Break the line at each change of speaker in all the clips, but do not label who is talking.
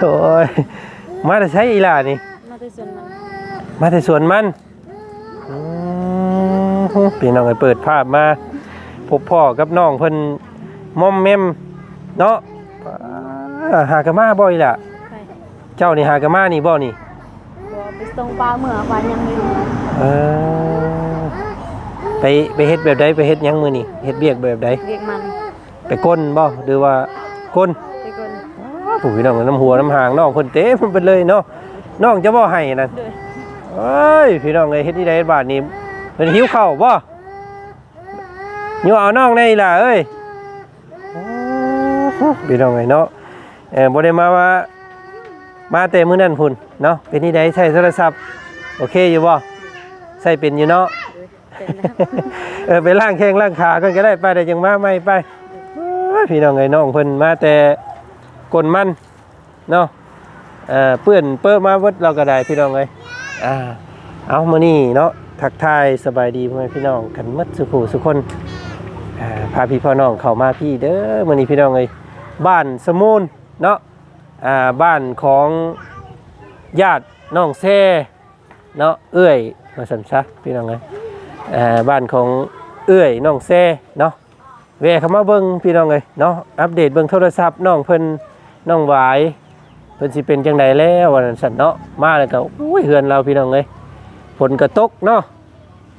โอ้ยมาแต่ใช้อีหล่านี่
มาแต่ส่วนมัน
มาแต่สวนมันอืมพี่น้องเอ้ยเปิดภาพมา พบพ่อกับน้องเพิ่นมอมแมมเนาะอ่าหากะมาบ่อีหล่ะ
ไป
เจ้านี่หากะมานี่บ่นี่
บ่ไปส่งปลาเมื่อวานยังไม่รู้
เออไปไปเฮ็ดแบบใดไปเฮ็ดหยังมื้อนี่เฮ็ดเวียกแบบใด
เรียกมัน
ไปก้นบ่หรือว่า ก้น
ไปก่อน
ผู้พี่น้องน้ำหัวน้ำหางน้องเพิ่นเต็มไปเลยเนาะน้องจะบ่ให้นั่น
เด้อ
เอ้ยพี่น้องเอ้ยเฮ็ดที่ใดบาดนี้เพิ่นหิวข้าวบ่อยู่เอาน้องในล่ะเอ้ยพี่น้องเอ้ยเนาะเออบ่ได้มาว่ามาแต่มื้อนั้นพุ่นเนาะเป็นที่ใดใช้โทรศัพท์โอเคอยู่บ่ใช้เป็นอยู่เนาะ
เป็นนะครับ
เออไปล้างแข้งล้างขากันก็ได้ไปแต่ยังมาไม่ไปโอ้ย พี่น้องไอ้น้องเพิ่นมาแต่กลมันเนาะเอ่อเปื้อนเปิ้มาเวิดเราก็ได้พี่น้องเอ้ยอ่าเอามานี่เนาะทักทายสบายดีพ่อแม่พี่น้องกันมัดสุขสุขคนอ่าพาพี่พ่อน้องเข้ามาพี่เด้อมื้อนี้พี่น้องเอ้ยบ้านสมูนเนาะอ่าบ้านของญาติน้องแซ่เนาะเอื้อยมาสั่นซะพี่น้องเอ้ยเอ่อบ้านของเอื้อยน้องแซ่เนาะ แวะเข้ามาเบิ่งพี่น้องเลยเนาะอัปเดตเบิ่งโทรศัพท์น้องเพิ่นน้องหวายเพิ่นสิเป็นจังไดแล้ววันนั้นสั่นเนาะมาแล้วก็อุ้ยเฮือนเราพี่น้องเลยฝนก็ตกเนาะ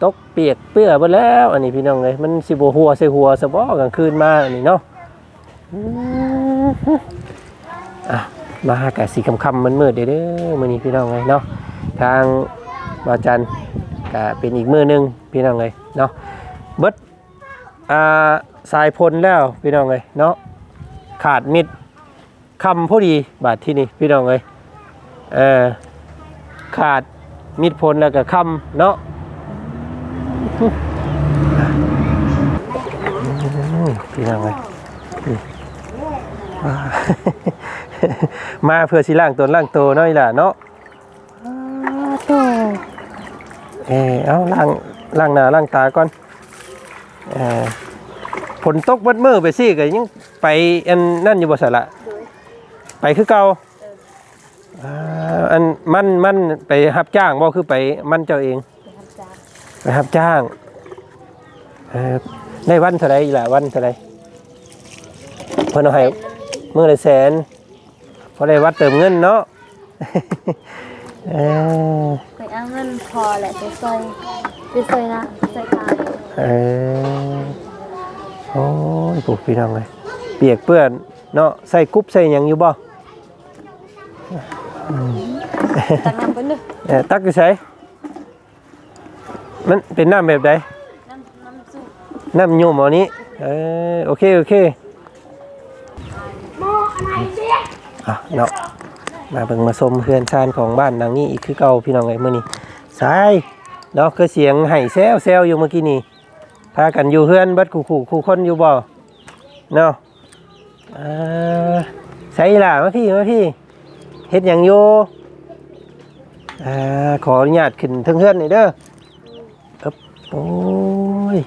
ตกเปียกเปื้อเบิดแล้ว อันนี้พี่น้องเลยมันสิบ่หัวใส่หัวซะบ่กลางคืนมาอันนี้เนาะอะมาหากะสีค่ำๆมันมืดเด้อมื้อนี้พี่น้องเลยเนาะทางบาจันก็เป็นอีกมือหนึงพี่น้องเลยเนาะเบิดอ่า สายพลแล้วพี่น้องเลยเนาะขาดมิดคำพอดีบาทที่นี่พี่น้องเลยเออขาดมิดพลแล้วก็คำเนาะอืมพี่น้องเลยนี่ว้ามาเพื่อสิล่างตนล่างโตเนาะอีหล่ะเนาะอ้าวโธ่เออเอาล้างล้างหน้าล้างตาก่อนเออฝ นตกเบัดมือไปสิก็ยังไปอันนั่นอยู่บ่สละ
โดย
ไปคือเก่าอ่าอันมันมันไปรับจ้างบ่คือไปมันเจ้าเอง
ไปทำจาน
ไปรับจ้างเออได้วันเท่าไรอีหล่ะวันเท่าไรเพิ่นเอาให้มื้อละแสนพอได้วัดเติมเงินเนาะเออ
ไปเอาเงินพอแหละไปซอยไปซอยนะซอยทาง
เออ โอ้ยปลูกพี่น้องเลยเปียกเปื้อนเนาะใส่กรุ๊บใส่หยังอยู่บ่
ตักน้ำเพิ่นเด้อ
เออตักอยู่ใส่มันเป็นน้ำแบบใด
น้ำน้ำซุป
น้ำยุ่มเอานี้เออโอเคโอเคอะเนาะมาเบิ่งมาชมเพื่อนชานของบ้านหลังนี้อีกคือเก่าพี่น้องเอ้ยมื้อนี้สายเนาะคือเสียงไห้แซวแซวอยู่เมื่อกี้นี่ พากันอยู่เพื่อนเบัดคู่คู่คู่คนอยู่บ่เนาะเออใส่ล่ะมาพี่มาพี่เฮ็ดหยังอยู่อ่าขออนุญาตขึ้นเทิงเฮือนหน่อยเด้ออึ๊บโอ้ย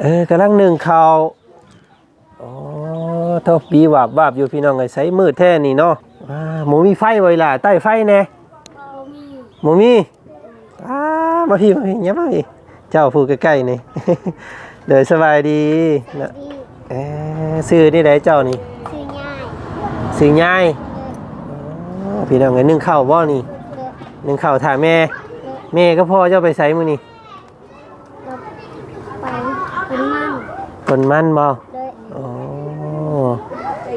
เออกำลังหนึ่งข่าวโอ้เท่าปีวาบวาบอยู่พี่น้องไอ้ใส่มืดแท้นี่เนาะอ่าหมูมีไฟไว้ล่ะใต้ไฟแน่หมูมีอ้ามาพี่มาพี่เนี้ยมาพี่ เจ้าผู้ใกล้ๆนี่เดี๋ยวสบายดีนะเออซื้อนี่ไหนเจ้านี่
ซื้อง่าย
ซื้อง่ายอ๋อพี่น้องไอ้นึ่งข้าวบ่นี่
เลือก
นึ่งข้าวถ่าแม่แม่ก็พ่อเจ้าไปใส่มือนี่
เราไปเป็นมั่น
คนมันบ่
เลย
อ๋อ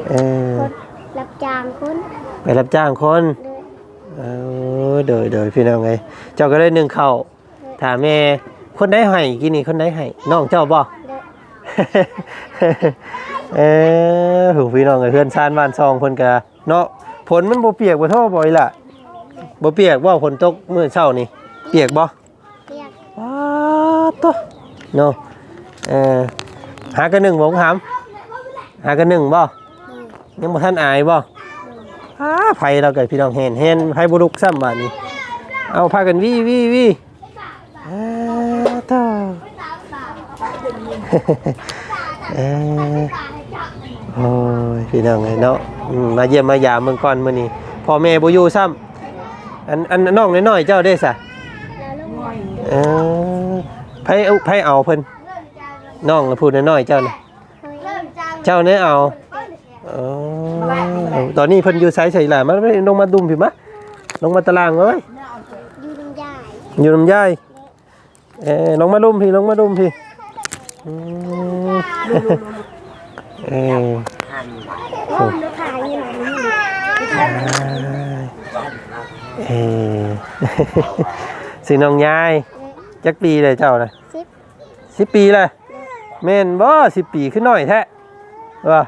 เออ
คนรับจ้างคน
ไปรับจ้างคน
เลย
เออเดยเดยพี่น้องไงเจ้าก็ได้หนึ่งเข่าวถามแม่ คนได้ให้กินนี่คนได้ให้น้องเจ้าบ่
เลย
เออถูกพี่น้องไงเพื่อนชานบ้านซองคนกะเนาะฝนมันบ่เปียกบ่ท่อบ่อยล่ะบ่เปียกว่าฝนตกมื้อเช้านี่ เปียกบ่
เรียก
ว้าตวเนาะเออหากันหนึ่งบ่ถามหากันหนึ่งบ่
เลย
ยังบ่ทันอายบ่
เลย
อ้าไผเราเกิดพี่น้องเห็นเห็นไผบุรุกซ้ำบาดนี้ เอาพากันวี่วี่วี่อ้าต่อ เออโอ้ยพี่น้องไงเนาะอืมมาเยี่ยมมายามเมืองก่อนมื้อนี้พ่อแม่บ่อยู่ซ้ำอันอันน้องน้อยๆเจ้าได้ซะเออไผเอาไผเอาเพิ่นน้องพูดน้อยๆเจ้าน่ะเจ้าเนี่ยเอาเออตอนนี้เพิ่นอยู่ไสใส่ล่ะมาลงมาดุมพี่มะลงมาตารางเอ้ย
ยูนใหญ่
อยู่น้ำยายเออลงมาดุมพี่ลงมาดุมพี่ อืมเออ
โอ้ลูกค้าอยู่ไหน
เออสิน้องยายจักปีเลยเจ้านะ
สิบ
สิบปีเลยแม่นบ่สิบปีขึ้นหน่อยแท้ว่า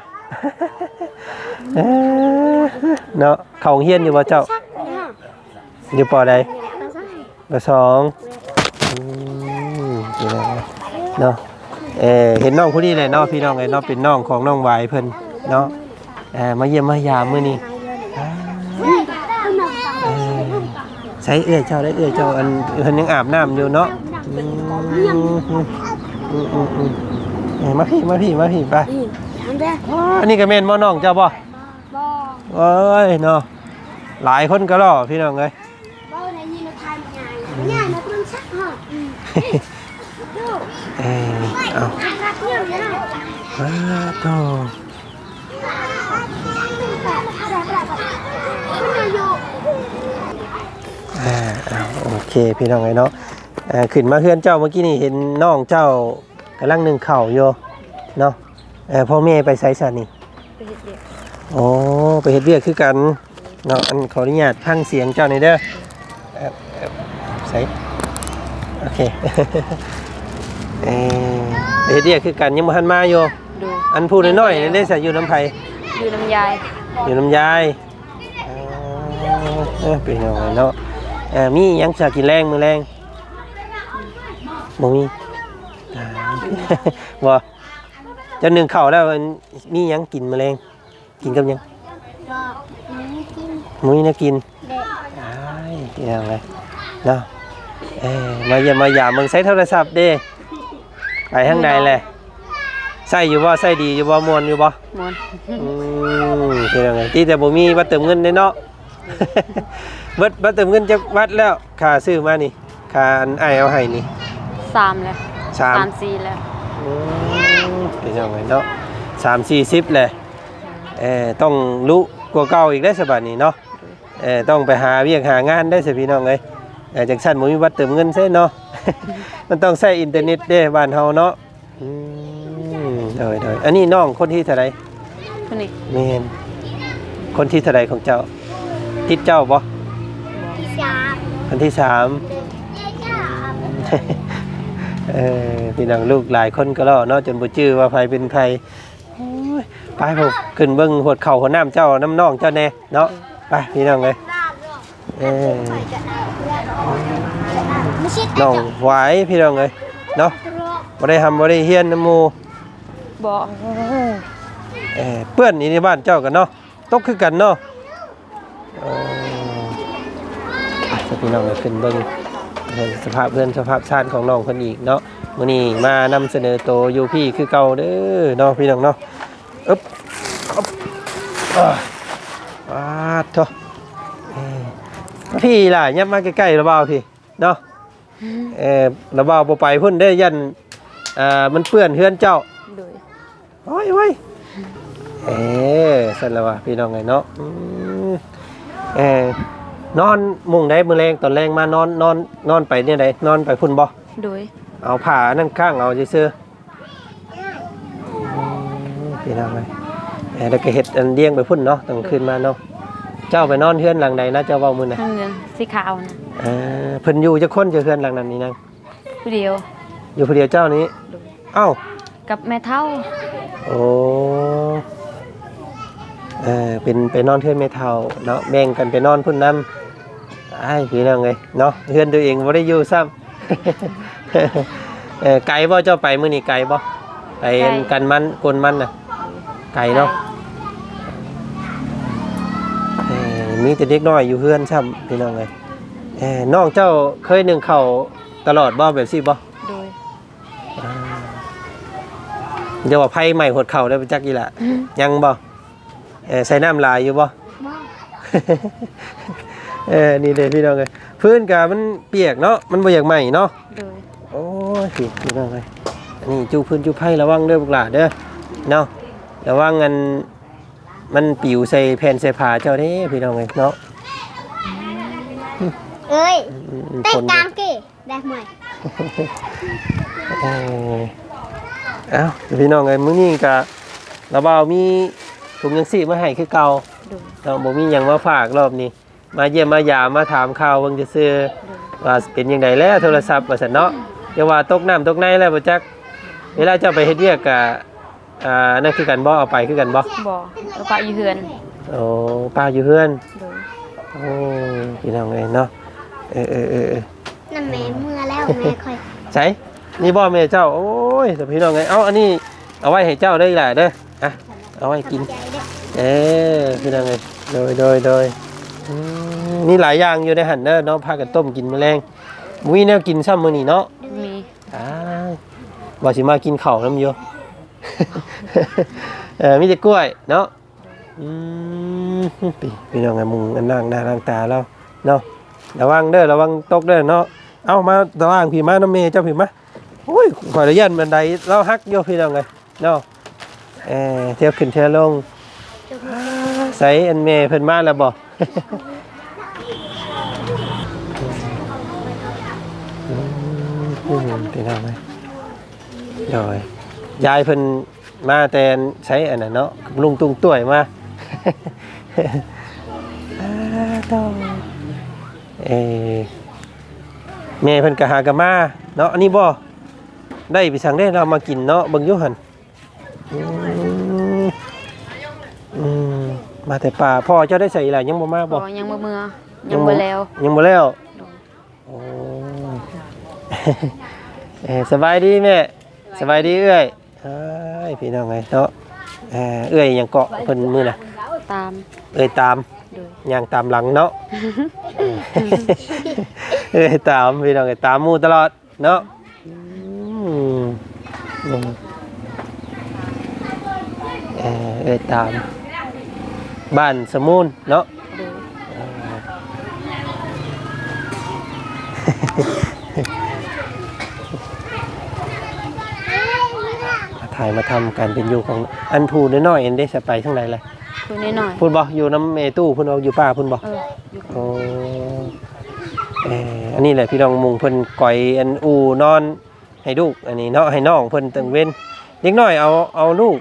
เนาะเขาเฮียนอยู่บ่เจ้า
เนี่ย
อยู่ปอใดปอสองเนาะ เออเห็นน้องผู้นี้เลยเนาะพี่น้องเลยเนาะเป็นน้องของน้องวายเพิ่นเนาะเออมาเยี่ยมมายามมื้อนี้เออใช้เอื้อยเจ้าได้เอื้อยเจ้าอันเพิ่นยังอาบน้ำอยู่เนาะอืมอืมอืมอืมอืมเอ้ยมาพี่มาพี่มาพี่ไป
ทำได้
อันนี้ก็แม่นบ่น้องเจ้าบ่
บ่
โอ้ยเนาะหลายคนก็รอพี่น้องเอ้ย
บ่ในยีนทานใหญ่ใหญ่นะเพิ่งชักฮะดู
เอ้ยเอา
รัก เนี่ยนะ
ว้าโต
มันอยู่
อ่าเอาโอเคพี่น้องเอ้ยเนาะอ่าขึ้นมาเฮือนเจ้าเมื่อกี้นี่เห็นน้องเจ้ากำลังนึ่งข้าวอยู่เนาะเออพ่อแม่ไปไสซะนี่
ไปเฮ็ดเด็ก
โอ้ไปเฮ็ดเวียกคือกันเนาะอันขออนุญาตพังเสียงเจ้าหน่อยเด้อเอ่อเอ่อใส่โอเค เออไปเฮ็ดเวียกคือกันยังบ่ทันมาอยู่
ดู
อันพูดน้อยๆได้ใส่อยู่น้ำไผ
ดูน้ำยาย
อยู่น้ำยายเออเออเป็นยังไงเนาะเออมีหยังจะกินแรงมื้อแรงบ่มีอ่า บ่จะนึ่งข้าวแล้วอันมีหยังกินมื้อแรงกินกับหยัง
ก็ไม่กิน
มุ้ยนะกิน
เด็ก
อ้ายกินอะไรเนาะเอ้ยมาเยี่ยมมาหยามมึงใช้โทรศัพท์เด้ ไปข้างในเลยใส่อยู่บ่ใส่ดีอยู่บ่มวนอยู่บ่
มวน
อืมเป็นยังไงที่แต่บ่มีบัตรเติมเงินได้เนาะเบิดบัตรเติมเงินจะวัดแล้วค่าซื้อมานี่ค่าอันไอายเอาให้นี่
สามแล้ว
สาม
สามสี่แล้ว
อืมเป็นยังไงเนาะสามสี่สิบเลยเออต้องรู้กว่าเก่าอีกได้สบัดนี้เนาะเออต้องไปหาเวียกหางานได้สิพี่น้องเอ้ยเออจากสั้นบ่มีบัตรเติมเงินใช่เนาะ มันต้องใช้อินเทอร์เน็ตเด้บ้านเฮาเนาะอืมเดยเดยอันนี้น้องคนที่เท่าไร
คนนี้
แม่นคนที่เท่าไรของเจ้า ติดเจ้าบ่
ที่สาม
คนที่สาม
เด็กจ้า
เออพี่น้องลูกหลายคนก็รอเนาะจนบ่จื้อว่าไผเป็นไผโอ้ยไปผมขึ้นเบิ่งหดเข่าหดน้ำเจ้าน้ำน้องเจ้าแน่เนาะไปพี่น้องเอ้ยเออ
ไม่ใช่
น้องหวายพี่น้องเอ้ยเนาะบ่ได้ทำบ่ได้เฮียนน้ำหมู
บอก
เอ่อเพื่อนนี่ในบ้านเจ้ากันเนาะตกคือกันเนาะเอออะสพี่น้องก็ขึ้นเบิ่งเบิ่งสภาพเพื่อนสภาพชาติของน้องคนอีกเนาะมื้อนี้มานำเสนอโตวอยู่พี่คือเก่าเด้อเนาะพี่น้องเนาะอึ๊บอึ๊บอ่าอ่าโถเอ้ยพี่ล่ะยับมาใกล้ๆระเบ้าพี่เนาะ เออระเบ้าบ่ไปพุ่นได้อยันอ่ามันเปื้อนเฮือนเจ้า
โดย
โอ้ยโอ้ยเออสั่นแล้ววะพี่น้องไงเนาะอืมเออนอนมุงได้มือแรงตอนแรงมานอนนอนนอนไปเนี่ยไดนอนไปพุ่นบ่
โดย
เอาผ้านั่นข้างเอาซื่อๆอืมพี่น้องไงเออแล้วก็เห็ดอันเลี้ยงไปพุ่นเนาะต้องขึ้นมาเนาะ เจ้าไปนอนเฮือนหลังใดนะเจ้าเว้ามื้อน่ะ
ข้างเงินสีขาวนะ
เออเพิ่นอยู่จักคนจะเฮือนหลังนั้นนี่นาง
ผู้เดียว
อยู่ผู้เดียวเจ้านี้
โดย
เอ้า
กับแม่เท่า
โอ้เออเป็นไปนอนเทือนไม่เท่าเนาะแบ่งกันไปนอนพุ่นน้ำไอ้ายพี่น้องไงเนาะเพื่อนตัวเองบ่ได้อยู่ซ้ำเออไก่บ่เจ้าไปมื้อนี้ไก่บ่ไปอันกันมันกลมันน่ะไก่เนาะ มีแต่เด็กน้อยอยู่เพื่อนซ้ำพี่น้องไงเออน้องเจ้าเคยนึ่งข้าวตลอดบ่แบบซี่บ่
โดย
อ่าเดี๋ยวว่าไผใหม่หดเข่าได้ไปจักอีหละยังบ่เออใส่น้ำลายอยู่บ่
บ่
เออนี่เลยพี่น้องเลยพื้นกามันเปียกเนาะมันบ่อยากใหม่เนาะ
โดย
โอ้ยพี่พี่น้องเลยอันนี้จูพื้นจูไผ่ระวังเด้อพวกหลาเด้อเนาะระวังงัน มันปิวใส่แผ่นใส่ผ้าเจ้าเด้พี่น้องเลยเนาะ
เอ้ย
อืม
เต้
คนน
กลางกี่ได้ไหม
เออเอ้าพี่น้องเลยมื้อนี้กะระเบามีถุงยังสีมาให้คือเก่า
โดย
เราบ่มีหยังมาฝากรอบนี้ มาเยี่ยมมายามมาถามข่าวเบิ่งซื่อๆว่าเป็นยังไงแล้วโทรศัพท์ว่าซั่นเนาะอย่าว่าตกน้ำตกในแล้วบ่จัก เวลาเจ้าไปเฮ็ดเวียกกะ อ่านั่นคือกันบ่เอาไปคือกันบ่
บ่แล้วปะอยู่เฮือน
โอ้ป้าอยู่เฮือน
โดย
โอ้พี่น้องเอ้ยเนาะเออเออเออเออ
นั่นแม่เมื่อแล้วแม่คอย
ใช่นี่บ่แม่เจ้าโอ้ยแต่พี่น้องเอ้ยเอ้าอันนี้เอาไว้ให้เจ้าได้ล่ะเด้ออะเอาไว้กิน
ใจเด้อ
เออพี่น้องเอ้ยโดยโดยโดยอืมนี่หลายอย่างอยู่ในหันเด้อเนาะพากันต้มกินแมลงมุ้ยแนวกินซ้ำมื้อนี้เนาะ
มี
อ้าวว่าสิมากินข้าวน้ำอยู่ เออมีแต่กล้วยเนาะอืมพี่พี่น้องไงมุงอันนั่งหน้าล้างตาแล้วเนาะระวังเด้อระวังตกเด้อเนาะเอามาระวังพี่มาน้ำเมเจ้าพี่มาโอ้ยขออนุญาตบันไดเราฮักโยพี่น้องไงเนาะเออเที่ยวขึ้นเที่ยวลงใส่อันเมเพิ่นมาแล้วบ่อืมพี่น้องไงโดย ยายเพิ่นมาแต่ใช้อันนั้นเนาะลุงตุงต้วยมาอ่าต้องเออแม่เพิ่นก็หากะมาเนาะอันนี้บ่ได้ไปสั่งได้เรามากินเนาะเบิ่งอยู่หั่นอืมอืมมาแต่ป่าพ่อเจ้าได้ใส่อีหลายยังบ่มา
บ่
บ่
ยังบ่เมื่อยังบ่แล้ว
ยังบ่แล้วโอ้เอ้ยสบายดีแม่สบายดีเอ้ย เอ้ยพี่น้องไงเนาะเอ่อเอ้ยยังเกาะเพิ่นมือน่ะ
ตาม
เอ้ยตาม
โดย
ย่างตามหลังเนาะ เอ้ยตามพี่น้องไงตามหมู่ตลอดเนาะอืมอืมเอ่อเอ้ยตาม บ้านสมุนเนาะ
โดยา
ถ่ายมาทำการเป็นอยู่ของอันพูน้อยๆเอ็นได้สไปทั้งใดเลย
คุยน้อย
พูดบ่อยู่น้ำเมตู้พูดบ่อยู่ป่าพูดบ่
ๆเอออยู่
โอ้เอออันนี้แหละพี่น้องมุงเพิ่นก่อยอันอูนอนให้ลูกอันนี้เนาะให้น้องเพิ่นตึงเว้นเด็กน้อยเอาเอาลูก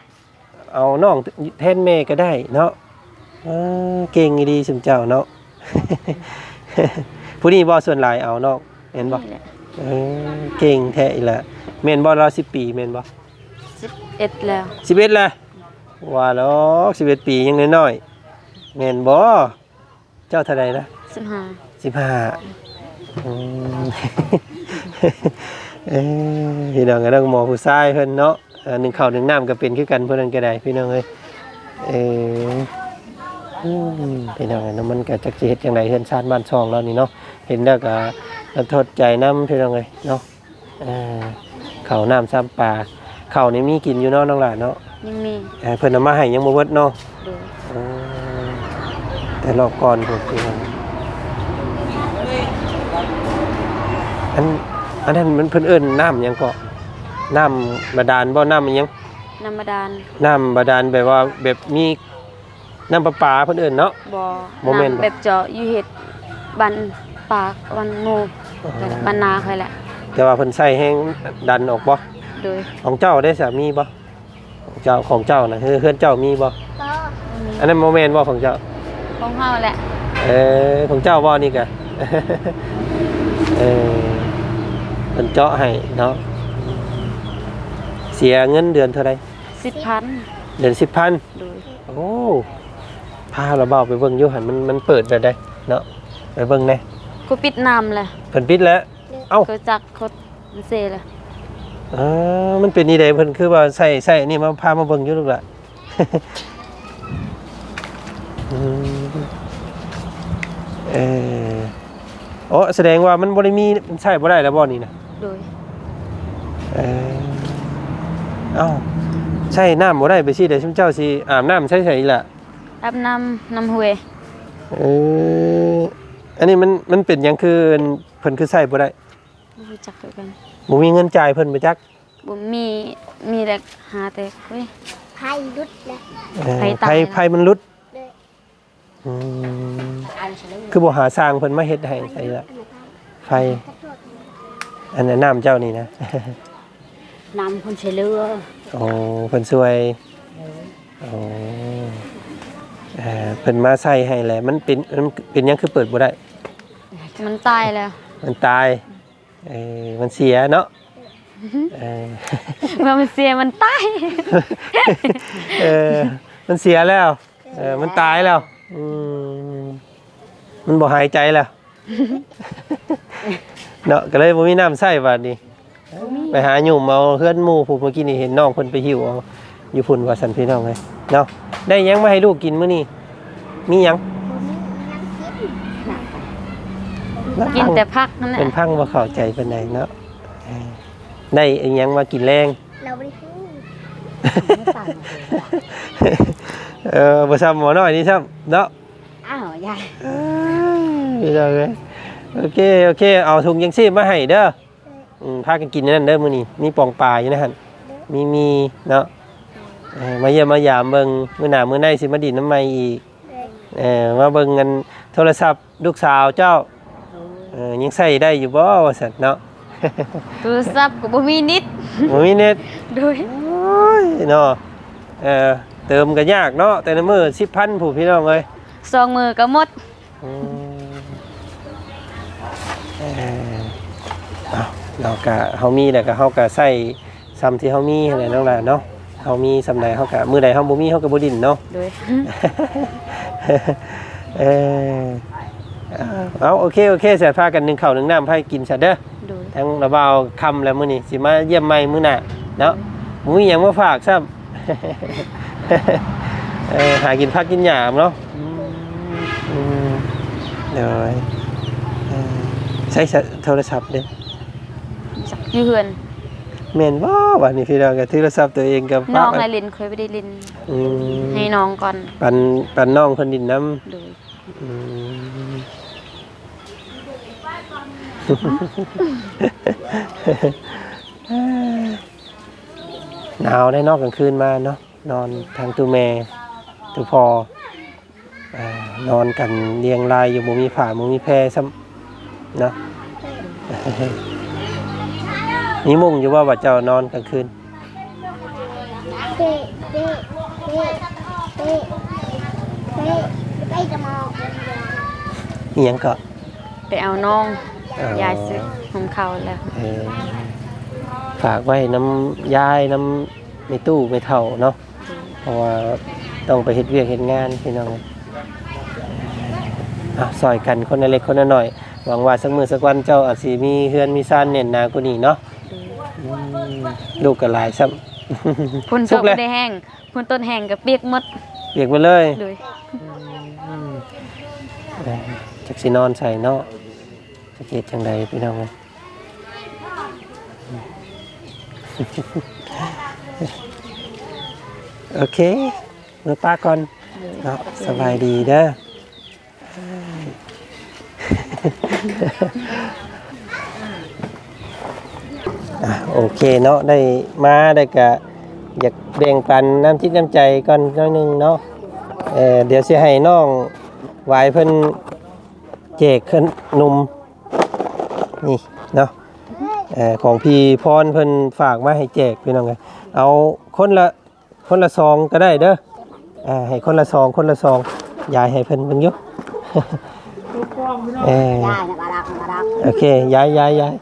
เอาน้องแทนแม่ก็ได้เนาะเออเก่งดีสมเจ้าเนาะ ผู้นี้บ่ส่วนหลายเอาน้องเห็นบ่
นี่แหละ
เออเก่งแท้อีหละแม่นบ่เรา10ปีแม่นบ่
11แล้ว
สิบเอ็ดเลยว่าแล้วสิบเอ็ดปียังน้อยๆแม่นบ่เจ้าเท่าไรนะ
15
สิบห้าอืมเอ้ยพี่น้องก็ต้องหมอผู้ชายเพิ่นเนาะเอ่อหนึ่งข้าวหนึ่งน้ำก็เป็นคือกันเพิ่นนั่นก็ได้พี่น้องเอ้ยเอออืมพี่น้องเอ้ยเนาะมันก็จักสิเฮ็ดจังไดเฮือนชาติบ้านช่องเรานี่เนาะเห็นแล้วก็ระทดใจน้ำพี่น้องเอ้ยเนาะเออข้าวน้ำซ้ำปลา ข้าวนี่มีกินอยู่เนาะน้องหลานเนาะ
ยังมี
เอ่อเพิ่นเอามาให้ยังบ่เบิดเนาะ
โดย
เออแต่รอบก่อนผมคืออันอันนั้นมันเพิ่นเอิ้นน้ำหยังก็น้ำบาดาลบ่น้ำอิหยัง
น้ำบาดาล
น้ำบาดาลแบบว่าแบบมีน้ำประปาเพิ่นเอิ้นเนาะ
บ่
บ่แม่นบ่
น้ำแบบเจาะอยู่เฮ็ดบันปากบันโมบันนาค่อยแหละ
แต่ว่าเพิ่นใส่แห้งดันออกบ่
โดย
ของเจ้าได้สามีบ่ของเจ้าของเจ้าน่ะเฮือเฮือนเจ้ามีบ่
ก็
อันนั้นบ่แม่นบ่ของเจ้า
ของเฮาแหละ
เออของเจ้าบ่นี่กะ เออมันเจาะให้เนาะเสียเงินเดือนเท่าไร
10,000
เดือนสิบพัน
โดย
โอ้พาเราเบาไปเบิ่งอยู่หันมันมันเปิดแบบใดเนาะไปเบิ่งแหน่
กูปิดน้ำแหละ
เพิ่นปิดแล้ว เอ้า
ก็จักเขามันเซแหละ
อ่ามันเป็นนี่ใดเพิ่นคือว่าใส่ใส่นี่มาพามาเบิ่งอยู่ลูกล่ะอืมเออโอ้แสดงว่ามันบ่ได้มีมันใช้บ่ได้แล้วบ่นี่นะ
โดย
เออเอ้าใช่น้ำบ่ได้ไปสิเดี๋ยวชุมเจ้าสิอาบน้ำใช้ใช่ล่ะ
อาบน้ำน้ำห้วย
เอออันนี้มันมันเป็นหยังคือเพิ่นคือใช้บ่ได้
บ่รู้จักคือกัน
บ่มีเงินจ่ายเพิ่นไปจัก
บ่มีมีแต่หาแต่เว้ย
ไพ่รุดเลย
เออ
ไผตาย
ไผไผมันหลุด
เลย
อืมคือบ่หาสร้างเพิ่นมาเฮ็ดให้ใช่ล่ะไผอันนั้นน้ำเจ้านี่นะ
น้ำคนใช้เรือ
โอ้เพิ่นช่วยโอ้เอ่อเพิ่นมาใส่ให้แหละมันเป็นมันเป็นหยังคือเปิดบ่ได้
มันตายแล้ว
มันตาย เออมันเสียเนาะเออ
เมื่อมันเสียมันตาย
เออมันเสียแล้วเออมันตายแล้วอืมมันบ่หายใจแล้วเนาะก็เลยบ่มีน้ำใส่บาดนี้ ไปหาหยุ่มเอาเพื่อนหมู่ผู้เมื่อกี้นี่เห็นน้องเพิ่นไปหิวเอาอยู่พุ่นว่าสันพี่น้องเลยเนาะได้หยังมาให้ลูกกินมื้อนี้มีหยัง
กินแต่พักนั่นแหละ
เป็นพังบ่เข้าใจปานใดเนาะเออได้อิหยังมากินแรง
เราไม่ได้พูด
เออบ่ซ้ำหมอน้อยนี่ซ้ำเนาะ
อ้าวยาย
พี่น้องเลยโอเคโอเค เอาถุงยังชีพมาให้เด้ออืมพากันกินนั่นเด้อมื้อนี้มีปองปลาอยู่นะฮะมีมีเนาะเออมาเยี่ยมมายามเบิ่งมื้อหน้ามื้อในสิมาดินน้ำใหม่อีกเออมาเบิ่งกันโทรศัพท์ลูกสาวเจ้า เออยังใช้ได้อยู่บ่ว่าซั่นเนาะ
โทรศัพท์ก็บ่มีนิด
บ่มีเน็ต
โดย
โอ้ยเนาะเออเติมก็ยากเนาะแต่ละมื้อ10,000ผู้พี่น้องเอ้ย
สองมือก็หมด
อืมเอ่อเอาเราก็เฮามีแล้วก็เฮาก็ใส่ซ้ำที่เฮามีนั่นแหละน้องหลานเนาะเฮามีสำใดเฮาก็มื้อใดเฮาบ่มีเฮาก็บ่ดิ้นเนาะ
โดย
เออ เอาโอเคโอเคเสียพากันหนึ่งข้าวหนึ่งน้ำให้กินซะเด้อ
โดย
ทั้งระเบาคำแล้วมื้อนี้สิมาเยี่ยมใหม่มื้อหน้าเนาะบ่มีหยังมาฝากซ้ำ เออหากินพักกินหยามเนาะอืมเดี๋ยวเออใช้โทรศัพท์เด้อ
จักอยู่เฮือน
แม่นบ่วันนี้พี่น้องก็โทรศัพท์ตัวเองกับ
น้อง
ฝาก
ไอ
ไว้
ลินเคยไปได้ลิน
อืม
ให้น้องก่อน
ปันปันน้องเพิ่นดินน้ำ
โดย
อืม หนาวได้นอกกลางคืนมาเนาะนอนทางตูแม่ตูพออนอนกันเรียงรายอยู่บ่มีผ้าบ่มีแพรซ้ำเนาะนี่มุ่งอยู่ว่าว่าเจ้านอนกลางคืน
เอี
ยงก็
ไปเอาน้อง
ยา
ยซื้อของเขาแล้ว
เออฝากไว้น้ำยายน้ำในตู้ไม่เท่าเนาะเพราะว่าต้องไปเฮ็ดเวียกเฮ็ดงานพี่น้องอะซอยกันคนละเล็กคนละน้อยหวังว่าสักมือสักวันเจ้าอาจสิมีเฮือนมีซ่านเน่นหนากว่านี้เนาะอืมลูกก็หลายซ้ำ
พุ่น
สุ
ต
ก
ก
เลย
ได้แห้งพุ่นต้นแห้งกับเปียกหมด
เปียกไปเลย
เลย
เอ่อจักสินอนใส่เนาะ จะเฮ็ดจังใดพี่น้องเอ้ยโอเคมือป้าก่อนเนาะสบายดีเด้ออะโอเคเนาะได้มาได้กะอยากแบ่งปันน้ำจิตน้ำใจก่อนน้อยนึงเนาะเเดี๋ยวสิให้น้องวายเพิ่นแจกขึ้นนม นี่เนาะเออของพี่พรเพิ่นฝากมาให้แจกพี่น้องไงเอาคนละคนละซองก็ได้เด้ออ่าให้คนละซองคนละซองยายให้เพิ่นเบิ่งอยู่ เออ
ได้นะบารักบารัก
โอเคย้ายย้ายย้าย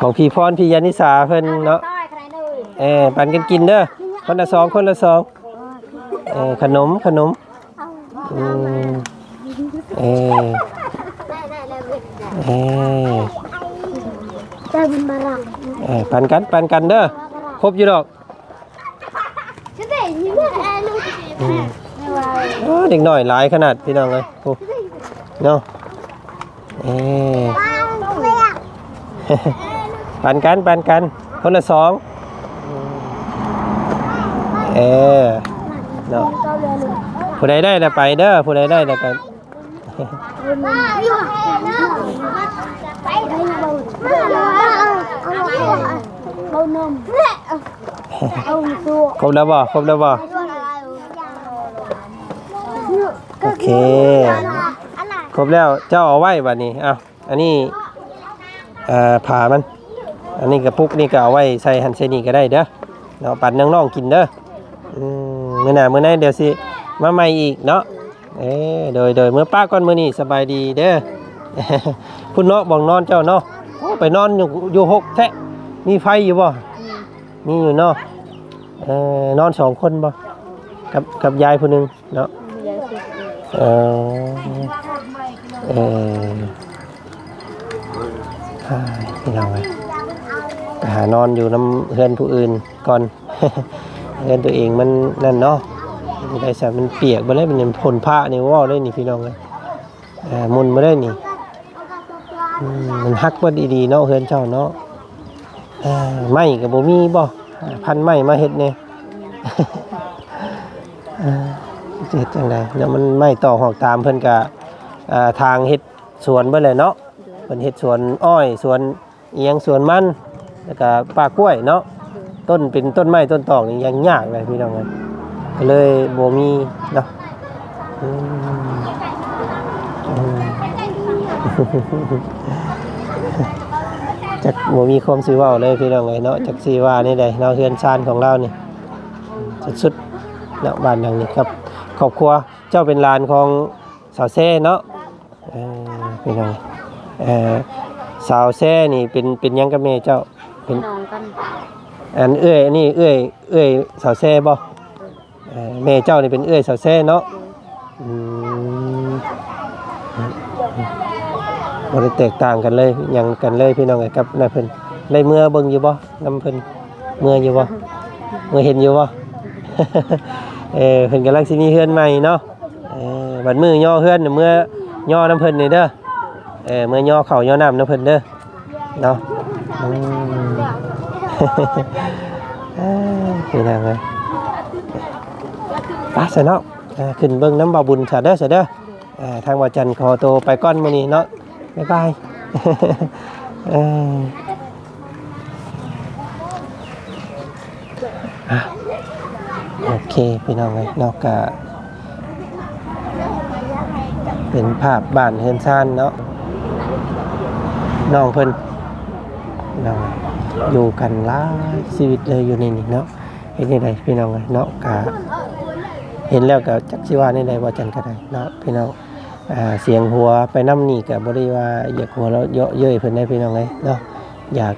ของพี่พรพี่ยานิสาเพิ่นเนาะ
ต้ใครเลย
เออปันกันกินเด้อคนละสองคนละสองเออขนมขนมอืมเออ
เว้ย
เออ
ได้เป็นบารัก
เออปันกันปันกันเด้อครบอยู่ดอก
ฉันได้ยินว่าแอร์ลูกแม่ไม่ว่า
โอ้เด็กหน่อยหลายขนาดพี่น้องเลยโอ้เนาะเออ
ว้าวเรียก
ปันกันปันกันคนละสองอืมเออเนาะผู้ใดได้น่ะไปเด้อผู้ใดได้น่ะก็
มาอยู่ไปไปเบานมเอาตัว
ครบแล้วบ่ครบแล้วบ่โอเค ครบแล้วเจ้าเอาไว้บัดนี้เอาอันนี้อ่อผ่ามัน อันนี้กระปุกนี่ก็เอาไว้ใส่หันใส่นี่ก็ได้เด้อเนาะปัดน้องๆกินเด้ออืมมื้อหน้ามื้อไหนเดี๋ยวสิมาใหม่อีกเนาะ เอ้โดยโดยเมื้อป้าก่อนมื้อนี้สบายดีเด้อพุ่นเนาะบ่องนอนเจ้าเนาะโอ้ไปนอนอยู่อยู่หกแท้มีไฟอยู่บ่มีอยู่เนาะเออนอนสองคนบ่กับกับยายผู้หนึงเนาะเออเออฮ่าพี่น้องไงไปหานอนอยู่น้ำเฮือนผู้อื่นก่อนเฮือนตัวเองมันนั่นเนาะ ไม่ได้สมันเปียกมาได้เป็นผลผ้านี่ว่าได้นี่พี่น้องเลยเออมุนมาได้นี่มันฮักว่าดีๆเนาะเฮือนเจ้าเนาะไม้กับบ่มีบ่พันไม้มาเฮ็ดเนี่ยเฮ็ดจังไดแล้วมันไม่ต่อหอกตามเพิ่นก็อ่าทางเฮ็ดสวนเบิ่เลยเนาะเพิ่นเฮ็ดสวนอ้อยสวนเอียงสวนมันแล้วก็ป่ากล้วยเนาะต้นเป็นต้นไม้ต้นตอกนี่ยังยากเลยพี่น้องเอ้ย ก็เลยบ่มีเนาะอืมอืมจักบ่มีความสิเว้าเลยพี่น้องเอ้ยเนาะจักสิว่านี่ได้เนาะเฮือนชานของเรานี่สุดๆเนาะบ้านหลังนี้ครับครอบครัวเจ้าเป็นหลานของสาวแซ่เนาะเออเป็นไงเออสาวแซ่นี่เป็นเป็นหยังกับแม่เจ้าเป็น
น้องกัน
อันเอื้อยอันนี่เอื้อยเอื้อยสาวแซ่บ่เออ แม่เจ้านี่เป็นเอื้อยสาวแซ่เนาะมบ่ได้แตกต่างกันเลยยังกันเลยพี่น้องไอ้กับนายเพิ่นได้เมื่อเบิ่งอยู่บ่นํเพิ่นเมื่ออยู่บ่เมื่อเห็นอยู่บ่เออเพิ่นกำลังสิมีเฮือนใหม่เนาะเออบัดมือย่อเฮือนเมื่อย่อน้ำเพิ่นนี่เด้อเออเมื่อย่อเข้าย่อน้ำน้ำเพิ่นเด้อเนาะอือพี่นางเอ้ย ไปซะเนาะอ่าขึ้นเบิ่งน้ำบาบุญซะเด้อซะเด้อทางวาจันทร์ขอตัวไปก่อนมือนี้เนาะบ๊ายบายโอเคพี่น้องเลยนอกกะเป็นภาพบ้านเฮือนซ่านเนาะน้องเพิ่นน้องอยู่กันหลายชีวิตเลยอยู่ในนี้เนาะเห็นยังไงพี่น้องเลยเนาะกะ เห็นแล้วก็จักสิว่าในใดว่าจันก็ได้เนาะพี่น้องเสียงหัวไปน้ำนี่กับ่ได้ว่าอยากหัวแล้วเยอะเย้ยเพิ่นได้พี่น้องเลยเนาะอยาก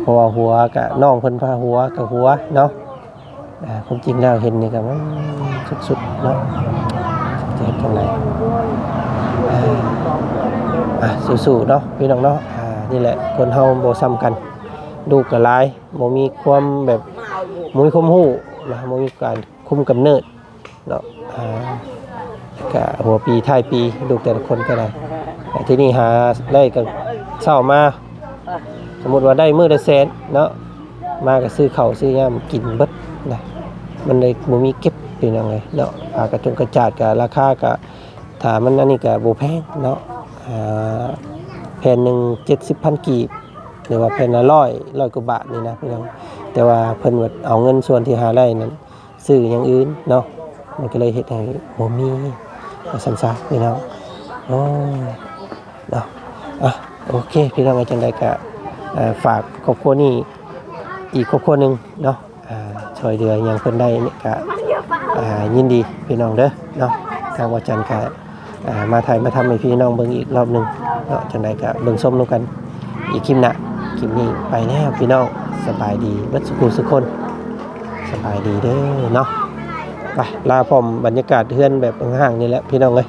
เพราะว่าหัวกับน้องเพิ่นพาหัวกับหัวเนาะอ่าความจริงแล้วเห็นนี่ก็มันสุดๆเนาะจะเห็นตรงไหนอะสู้ๆเนาะพี่น้องเนาะนี่แหละคนเฮาโบซ้ำกัน ดูกระลายบ่มีความแบบบ่มีคมรู้นะบ่มีการ คุมกำเนิดเนาะกะหัวปีท้ายปีดูแต่ละคนก็ได้ที่นี่หาได้ก็เช้ามา สมมติว่าได้มือละแสนเนาะมาก็ซื้อเข้าซื้อยามกินเบิดนะมันเลยบ่มีเก็บเป็นยังไงเนาะปลากระจงกระจาดกับราคากับถามมันอันนี้ก็บ่แพงเนาะแผ่นหนึ่งเจ็ดสิบพันกีบหรือว่าแผ่นละร้อยร้อยกว่าบาทนี่นะพี่น้องแต่ว่าเพิ่นเอาเงินส่วนที่หาได้นั้น ซื้ออย่างอื่นเนาะมันก็เลยเฮ็ดให้บ่มีว่าซั่นซะพี่น้องโอ้เนาะอะโอเคพี่น้องว่าจังได้ก็ฝากครอบครัวนี้อีกครอบครัวหนึ่งเนาะช่วยเหลืออย่างเพิ่นได้นี่ก็ยินดีพี่น้องเด้อเนาะทางวัดจันทร์ก็มาถ่ายมาทำให้พี่น้องเบิ่งอีกรอบหนึ่งเนาะจังไดก็เบิ่งส้มนำกัน อีกคลิปหน้าคลิปนี้ไปแล้วพี่น้องสบายดีเบัดสุขสุขคน สบายดีเด้อเนาะไปลาผมบรรยากาศเฮือนแบบห่างๆนี่แหละพี่น้องเลย